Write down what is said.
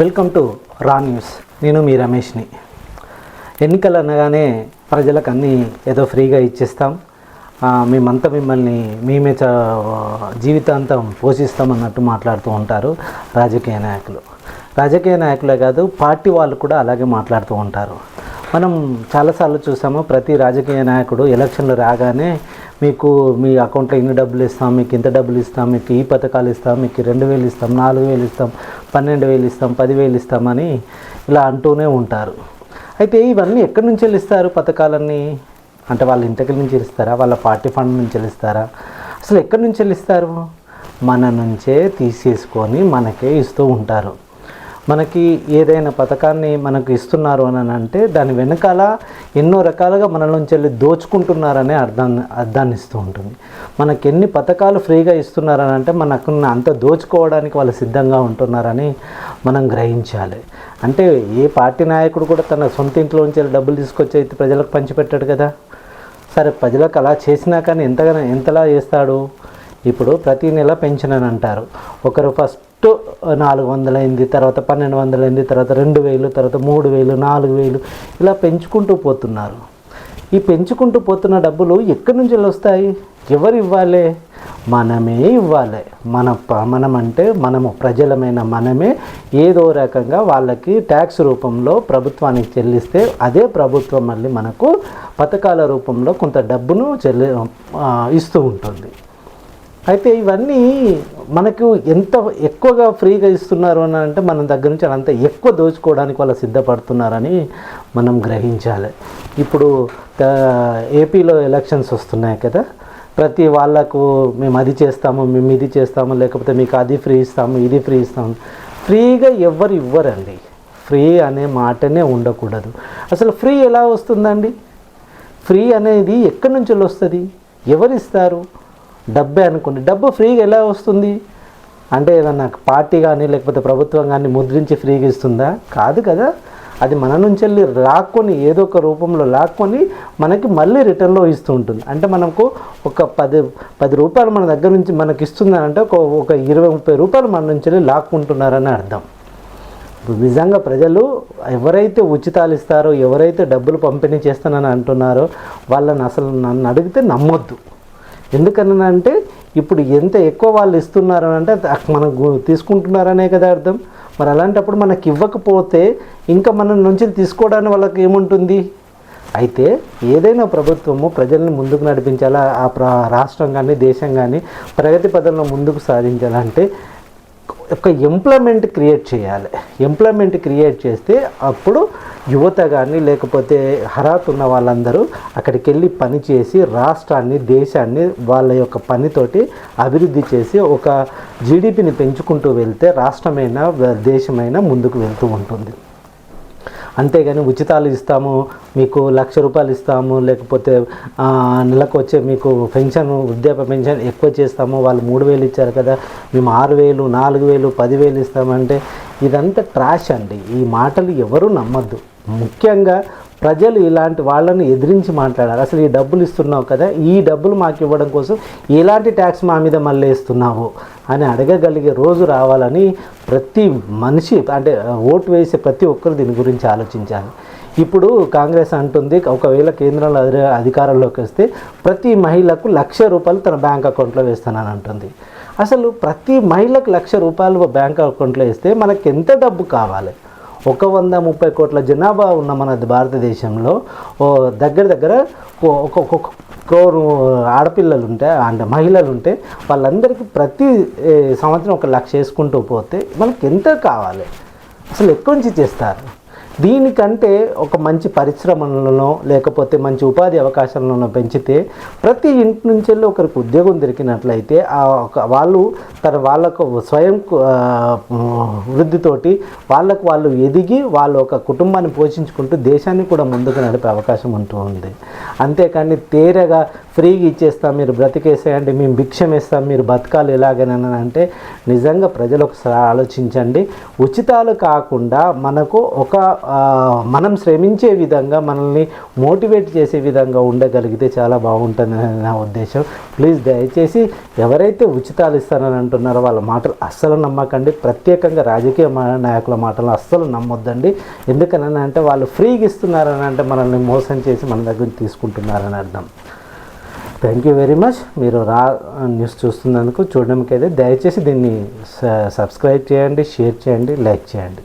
Welcome to రా news. నేను మీ రమేష్ని. ఎన్నికలు అనగానే ప్రజలకు అన్నీ ఏదో ఫ్రీగా ఇచ్చేస్తాం. మేమంతా మిమ్మల్ని మేమే చ జీవితాంతం పోషిస్తాం అన్నట్టు మాట్లాడుతూ ఉంటారు రాజకీయ నాయకులు. రాజకీయ నాయకులే కాదు పార్టీ వాళ్ళు కూడా అలాగే మాట్లాడుతూ ఉంటారు. మనం చాలాసార్లు చూసాము ప్రతి రాజకీయ నాయకుడు ఎలక్షన్లు రాగానే మీకు మీ అకౌంట్లో ఇన్ని డబ్బులు ఇస్తాం మీకు ఇంత డబ్బులు ఇస్తాం మీకు ఈ పథకాలు ఇస్తాం మీకు రెండు వేలు ఇస్తాం నాలుగు వేలు ఇస్తాం పన్నెండు వేలు ఇస్తాం పదివేలు ఇస్తామని ఇలా అంటూనే ఉంటారు. అయితే ఇవన్నీ ఎక్కడి నుంచి ఇస్తారు పథకాలన్నీ? అంటే వాళ్ళ ఇంటికి నుంచి ఇస్తారా వాళ్ళ పార్టీ ఫండ్ నుంచి ఇస్తారా అసలు ఎక్కడి నుంచి ఇస్తారు మన నుంచే తీసేసుకొని మనకే ఇస్తూ ఉంటారు. మనకి ఏదైనా పథకాన్ని మనకు ఇస్తున్నారు అని అంటే దాని వెనకాల ఎన్నో రకాలుగా మన నుంచి వెళ్ళి దోచుకుంటున్నారనే అర్థాన్ని అర్థాన్ని ఇస్తూ ఉంటుంది. మనకి ఎన్ని పథకాలు ఫ్రీగా ఇస్తున్నారని అంటే మనకు అంత దోచుకోవడానికి వాళ్ళు సిద్ధంగా ఉంటున్నారని మనం గ్రహించాలి. అంటే ఏ పార్టీ నాయకుడు కూడా తన సొంత ఇంట్లోంచి వెళ్ళి డబ్బులు తీసుకొచ్చి అయితే ప్రజలకు పంచిపెట్టాడు కదా. సరే ప్రజలకు అలా చేసినా కానీ ఎంతగా ఎంతలా చేస్తాడు? ఇప్పుడు ప్రతి నెల పెన్షన్ అని అంటారు. ఒకరు ఫస్ట్ నాలుగు వందలైంది అయింది తర్వాత పన్నెండు వందలైంది తర్వాత రెండు వేలు తర్వాత మూడు వేలు నాలుగు వేలు ఇలా పెంచుకుంటూ పోతున్నారు. ఈ పెంచుకుంటూ పోతున్న డబ్బులు ఎక్కడి నుంచి వస్తాయి? ఎవరు ఇవ్వాలి? మనమే ఇవ్వాలి. మన మనం అంటే మనము ప్రజలమైన మనమే ఏదో రకంగా వాళ్ళకి ట్యాక్స్ రూపంలో ప్రభుత్వానికి చెల్లిస్తే అదే ప్రభుత్వం మళ్ళీ మనకు పథకాల రూపంలో కొంత డబ్బును చెల్లి ఇస్తూ ఉంటుంది. అయితే ఇవన్నీ మనకు ఎంత ఎక్కువగా ఫ్రీగా ఇస్తున్నారు అని అంటే మన దగ్గర నుంచి అంత ఎక్కువ దోచుకోవడానికి వాళ్ళు సిద్ధపడుతున్నారని మనం గ్రహించాలి. ఇప్పుడు ఏపీలో ఎలక్షన్స్ వస్తున్నాయి కదా ప్రతి వాళ్ళకు మేము అది చేస్తాము మేము ఇది చేస్తాము లేకపోతే మీకు అది ఫ్రీ ఇస్తాము ఇది ఫ్రీ ఇస్తాము. ఫ్రీగా ఎవరు ఇవ్వరండి. ఫ్రీ అనే మాటనే ఉండకూడదు. అసలు ఫ్రీ ఎలా వస్తుందండి? ఫ్రీ అనేది ఎక్కడి నుంచి వస్తుంది? ఎవరిస్తారు? డబ్బే అనుకోండి. డబ్బు ఫ్రీగా ఎలా వస్తుంది? అంటే ఏదన్నా పార్టీ కానీ లేకపోతే ప్రభుత్వం కానీ ముద్రించి ఫ్రీగా ఇస్తుందా? కాదు కదా. అది మన నుంచి వెళ్ళి లాక్కొని ఏదో ఒక రూపంలో లాక్కొని మనకి మళ్ళీ రిటర్న్లో ఇస్తూ ఉంటుంది. అంటే మనకు ఒక పది పది రూపాయలు మన దగ్గర నుంచి మనకి ఇస్తుందని అంటే ఒక ఒక ఇరవై ముప్పై రూపాయలు మన నుంచి వెళ్ళి లాక్కుంటున్నారని అర్థం. నిజంగా ప్రజలు ఎవరైతే ఉచితాలు ఇస్తారో ఎవరైతే డబ్బులు పంపిణీ చేస్తానని అంటున్నారో వాళ్ళని అసలు నన్ను అడిగితే నమ్మొద్దు. ఎందుకనంటే ఇప్పుడు ఎంత ఎక్కువ వాళ్ళు ఇస్తున్నారు అంటే మనం తీసుకుంటున్నారనే కదా అర్థం. మరి అలాంటప్పుడు మనకి ఇవ్వకపోతే ఇంకా మన నుంచి తీసుకోవడానికి వాళ్ళకి ఏముంటుంది? అయితే ఏదైనా ప్రభుత్వము ప్రజల్ని ముందుకు నడిపించాలా? ఆ ప్ర రాష్ట్రం కానీ దేశం కానీ ప్రగతి పదంలో ముందుకు సాధించాలంటే ఒక ఎంప్లాయ్మెంట్ క్రియేట్ చేయాలి. ఎంప్లాయ్మెంట్ క్రియేట్ చేస్తే అప్పుడు యువత కానీ లేకపోతే హరాత్ ఉన్న వాళ్ళందరూ అక్కడికి వెళ్ళి పని చేసి రాష్ట్రాన్ని దేశాన్ని వాళ్ళ యొక్క పనితోటి అభివృద్ధి చేసి ఒక జీడిపిని పెంచుకుంటూ వెళ్తే రాష్ట్రమైనా దేశమైనా ముందుకు వెళ్తూ ఉంటుంది. అంతేగాని ఉచితాలు ఇస్తాము మీకు లక్ష రూపాయలు ఇస్తాము లేకపోతే నెలకు వచ్చే మీకు పెన్షన్ వృద్ధాప్య పెన్షన్ ఎక్కువ చేస్తాము వాళ్ళు మూడు వేలు ఇచ్చారు కదా మేము ఆరు వేలు నాలుగు వేలు పదివేలు ఇస్తామంటే ఇదంతా ట్రాష్ అండి. ఈ మాటలు ఎవరు నమ్మద్దు. ముఖ్యంగా ప్రజలు ఇలాంటి వాళ్ళని ఎదిరించి మాట్లాడారు అసలు ఈ డబ్బులు ఇస్తున్నావు కదా ఈ డబ్బులు మాకు ఇవ్వడం కోసం ఎలాంటి ట్యాక్స్ మా మీద మళ్ళీ ఇస్తున్నావు అని అడగగలిగే రోజు రావాలని ప్రతి మనిషి అంటే ఓటు వేసే ప్రతి ఒక్కరు దీని గురించి ఆలోచించాలి. ఇప్పుడు కాంగ్రెస్ అంటుంది ఒకవేళ కేంద్రంలో అధికారంలోకి వస్తే ప్రతి మహిళకు లక్ష రూపాయలు తన బ్యాంక్ అకౌంట్లో వేస్తానని అంటుంది. అసలు ప్రతి మహిళకు లక్ష రూపాయలు బ్యాంక్ అకౌంట్లో వేస్తే మనకి ఎంత డబ్బు కావాలి? ఒక వంద ముప్పై కోట్ల జనాభా ఉన్న మన భారతదేశంలో దగ్గర దగ్గర ఓ- ఆడపిల్లలు ఉంటే అంటే మహిళలు ఉంటే వాళ్ళందరికీ ప్రతి సంవత్సరం ఒక లక్ష వేసుకుంటూ పోతే మనకి ఎంత కావాలి? అసలు ఎక్కువ నుంచి చేస్తారు? దీనికంటే ఒక మంచి పరిశ్రమలను లేకపోతే మంచి ఉపాధి అవకాశాలను పెంచితే ప్రతి ఇంటి నుంచి వెళ్ళి ఒకరికి ఉద్యోగం దొరికినట్లయితే ఆ ఒక వాళ్ళు తన వాళ్ళకు స్వయం వృద్ధితోటి వాళ్ళకు వాళ్ళు ఎదిగి వాళ్ళు ఒక కుటుంబాన్ని పోషించుకుంటూ దేశాన్ని కూడా ముందుకు నడిపే అవకాశం ఉంటూ ఉంది. అంతేకాని తేరగా ఫ్రీగా ఇచ్చేస్తాం మీరు బ్రతికేసేయండి మేము భిక్షం వేస్తాం మీరు బతకాలి ఎలాగనని అంటే నిజంగా ప్రజలు ఒకసారి ఆలోచించండి. ఉచితాలు కాకుండా మనకు ఒక మనం శ్రమించే విధంగా మనల్ని మోటివేట్ చేసే విధంగా ఉండగలిగితే చాలా బాగుంటుంది నా ఉద్దేశం. ప్లీజ్ దయచేసి ఎవరైతే ఉచితాలు ఇస్తానని అంటున్నారో వాళ్ళ మాటలు అస్సలు నమ్మకండి. ప్రత్యేకంగా రాజకీయ నాయకుల మాటలు అస్సలు నమ్మొద్దండి. ఎందుకని అంటే వాళ్ళు ఫ్రీగా ఇస్తున్నారని అంటే మనల్ని మోసం చేసి మన దగ్గర తీసుకుంటున్నారని అర్థం. థ్యాంక్ యూ వెరీ మచ్ మీరు రా న్యూస్ చూస్తున్నందుకు చూడడానికి అయితే దయచేసి దీన్ని స- సబ్స్క్రైబ్ చేయండి షేర్ చేయండి లైక్ చేయండి.